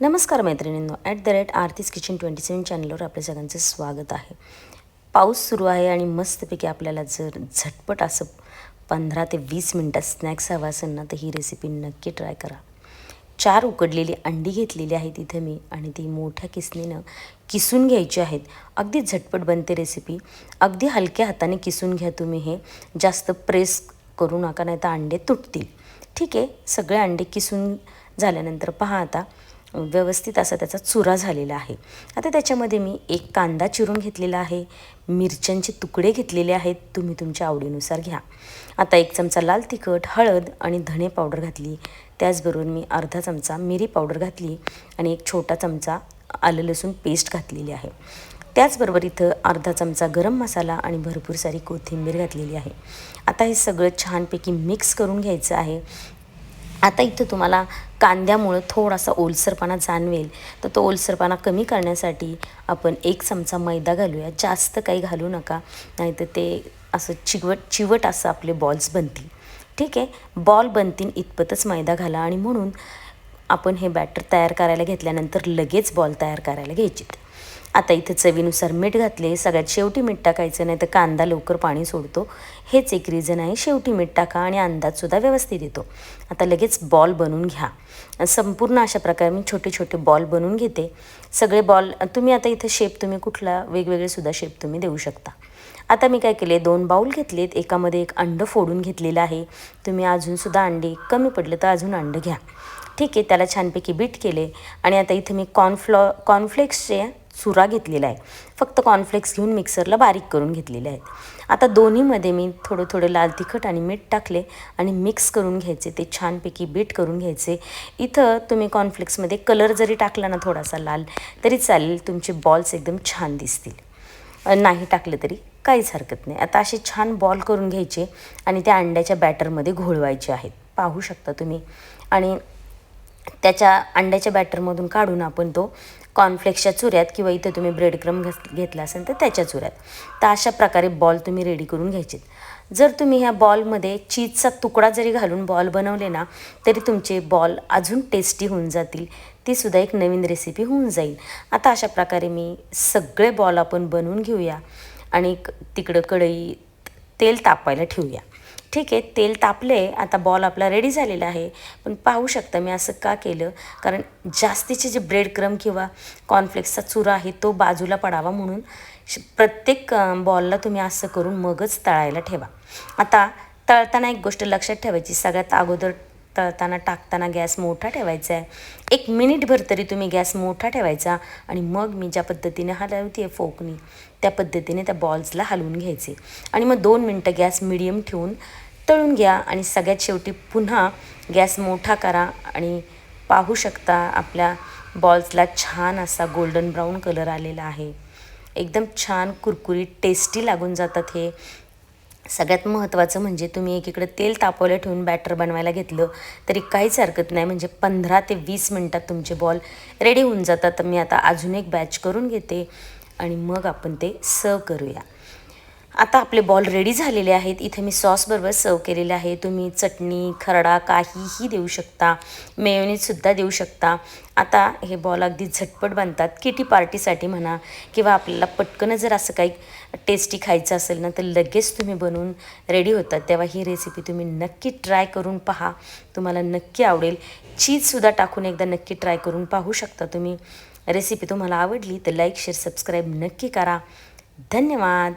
नमस्कार मैत्रिणींनो at the rate Aarti's kitchen twenty seven चॅनलवर आपल्या सगळ्यांचं स्वागत आहे. पाऊस सुरू आहे आणि मस्तपैकी आपल्याला जर झटपट असं पंधरा ते वीस मिनटात स्नॅक्स हवा असेल ना तर ही रेसिपी नक्की ट्राय करा. चार उकडलेली अंडी घेतलेली आहेत इथे मी आणि ती मोठ्या किसणीनं किसून घ्यायची आहेत. अगदी झटपट बनते रेसिपी अगदी हलक्या हाताने किसून घ्या तुम्ही हे. जास्त प्रेस करू नका नाही तर अंडे तुटतील. ठीक आहे सगळे अंडे किसून झाल्यानंतर पहा आता. व्यवस्थित असा त्याचा चुरा झालेला आहे. आता त्याच्यामध्ये मी एक कांदा चिरून घेतलेला आहे. मिरच्यांचे तुकडे घेतलेले आहेत. तुम्ही तुमच्या आवडीनुसार घ्या. आता एक चमचा लाल तिखट हळद आणि धणे पावडर घातली. त्याचबरोबर मी अर्धा चमचा मिरी पावडर घातली आणि एक छोटा चमचा आलं लसूण पेस्ट घातलेली आहे. त्याचबरोबर इथं अर्धा चमचा गरम मसाला आणि भरपूर सारी कोथिंबीर घातलेली आहे. आता हे सगळं छानपैकी मिक्स करून घ्यायचं आहे. आता इथं तुम्हाला कांद्यामुळं थोडासा ओलसरपणा जाणवेल. तर तो ओलसरपणा कमी करण्यासाठी आपण एक चमचा मैदा घालूया. जास्त काही घालू नका. नाहीतर ते असं चिवट चिवट असं आपले बॉल्स बनतील. ठीक आहे? बॉल बनतील इतपतच मैदा घाला. आणि म्हणून आपण हे बॅटर तयार करायला घेतल्यानंतर लगेच बॉल तयार करायला घ्यायचे आता इथं चवीनुसार मीठ घातले सगळ्यात शेवटी मीठ टाकायचं नाही तर कांदा लवकर पाणी सोडतो. हेच एक रिझन आहे. शेवटी मीठ टाका आणि अंदाजसुद्धा व्यवस्थित येतो. आता लगेच बॉल बनवून घ्या. संपूर्ण अशा प्रकारे मी छोटे छोटे बॉल बनवून घेते. सगळे बॉल तुम्ही आता इथं शेप तुम्ही कुठला वेगवेगळेसुद्धा शेप तुम्ही देऊ शकता. आता मी काय केले दोन बाऊल घेतलेत. एकामध्ये एक अंडं फोडून घेतलेलं आहे. तुम्ही अजूनसुद्धा अंडे कमी पडले तर अजून अंडं घ्या. ठीक आहे त्याला छानपैकी बीट केले. आणि आता इथं मी कॉर्नफ्लॉ कॉर्नफ्लेक्सचे चुरा घेतलेला आहे. फक्त कॉर्नफ्लेक्स घेऊन मिक्सरला बारीक करून घेतलेले आहेत. आता दोन्हीमध्ये मी थोडं थोडं लाल तिखट आणि मीठ टाकले आणि मिक्स करून घ्यायचे. ते छानपैकी बीट करून घ्यायचे. इथं तुम्ही कॉर्नफ्लेक्समध्ये कलर जरी टाकला ना थोडासा लाल तरी चालेल तुमचे बॉल्स एकदम छान दिसतील. नाही टाकलं तरी काहीच हरकत नाही. आता असे छान बॉल करून घ्यायचे आणि त्या अंड्याच्या बॅटरमध्ये घोळवायचे आहेत. पाहू शकता तुम्ही. आणि त्याच्या अंड्याच्या बॅटरमधून काढून आपण तो कॉर्नफ्लेक्सच्या चुऱ्यात किंवा इथं तुम्ही ब्रेड क्रम घेतला असेल तर त्याच्या चुऱ्यात. तर अशा प्रकारे बॉल तुम्ही रेडी करून घ्यायचेत. जर तुम्ही ह्या बॉलमध्ये चीजचा तुकडा जरी घालून बॉल बनवले ना तरी तुमचे बॉल अजून टेस्टी होऊन जातील. ती सुद्धा एक नवीन रेसिपी होऊन जाईल. आता अशा प्रकारे मी सगळे बॉल आपण बनवून घेऊया आणि तिकडं कढई तेल तापायला ठेवूया. ठीक आहे तेल तापले आता बॉल आपला रेडी झालेला आहे. पण पाहू शकता मी असं का केलं? कारण जास्तीचे जे ब्रेड क्रम किंवा कॉर्नफ्लेक्सचा चुरा आहे तो बाजूला पडावा म्हणून प्रत्येक बॉलला तुम्ही असं करून मगच तळायला ठेवा. आता तळताना एक गोष्ट लक्षात ठेवायची सगळ्यात अगोदर तळताना टाकताना गॅस मोठा ठेवायचा आहे. एक मिनिटभर तरी तुम्ही गॅस मोठा ठेवायचा आणि मग मी ज्या पद्धतीने हलवते आहे फोकनी त्या पद्धतीने त्या बॉल्सला हलवून घ्यायचे. आणि मग दोन मिनटं गॅस मिडियम ठेवून तळून घ्या आणि सगळ्यात शेवटी पुन्हा गॅस मोठा करा आणि पाहू शकता आपल्या बॉल्सला छान असा गोल्डन ब्राऊन कलर आलेला आहे. एकदम छान कुरकुरीत टेस्टी लागून जातात हे. सगळ्यात महत्त्वाचं म्हणजे तुम्ही एकीकडे तेल तापवलं ठेवून बॅटर बनवायला घेतलं तरी काहीच हरकत नाही. म्हणजे पंधरा ते वीस मिनटात तुमचे बॉल रेडी होऊन जातात. तर मी आता अजून एक बॅच करून घेते आणि मग आपण ते सर्व करूया. आता आपले बॉल रेडी झालेले आहेत. इथे मी सॉसबरोबर सर्व केलेले आहे. तुम्ही चटणी खरडा काहीही देऊ शकता. मेयोनीजसुद्धा देऊ शकता. आता हे बॉल अगदी झटपट बनतात. किटी पार्टीसाठी म्हणा किंवा आपल्याला पटकन जर असं काही टेस्टी खायचं असेल ना तर लगेच तुम्ही बनवून रेडी होतात. तेव्हा ही रेसिपी तुम्ही नक्की ट्राय करून पहा. तुम्हाला नक्की आवडेल. चीजसुद्धा टाकून एकदा नक्की ट्राय करून पाहू शकता तुम्ही. रेसिपी तुम्हाला आवडली तर लाईक शेअर सबस्क्राईब नक्की करा. धन्यवाद.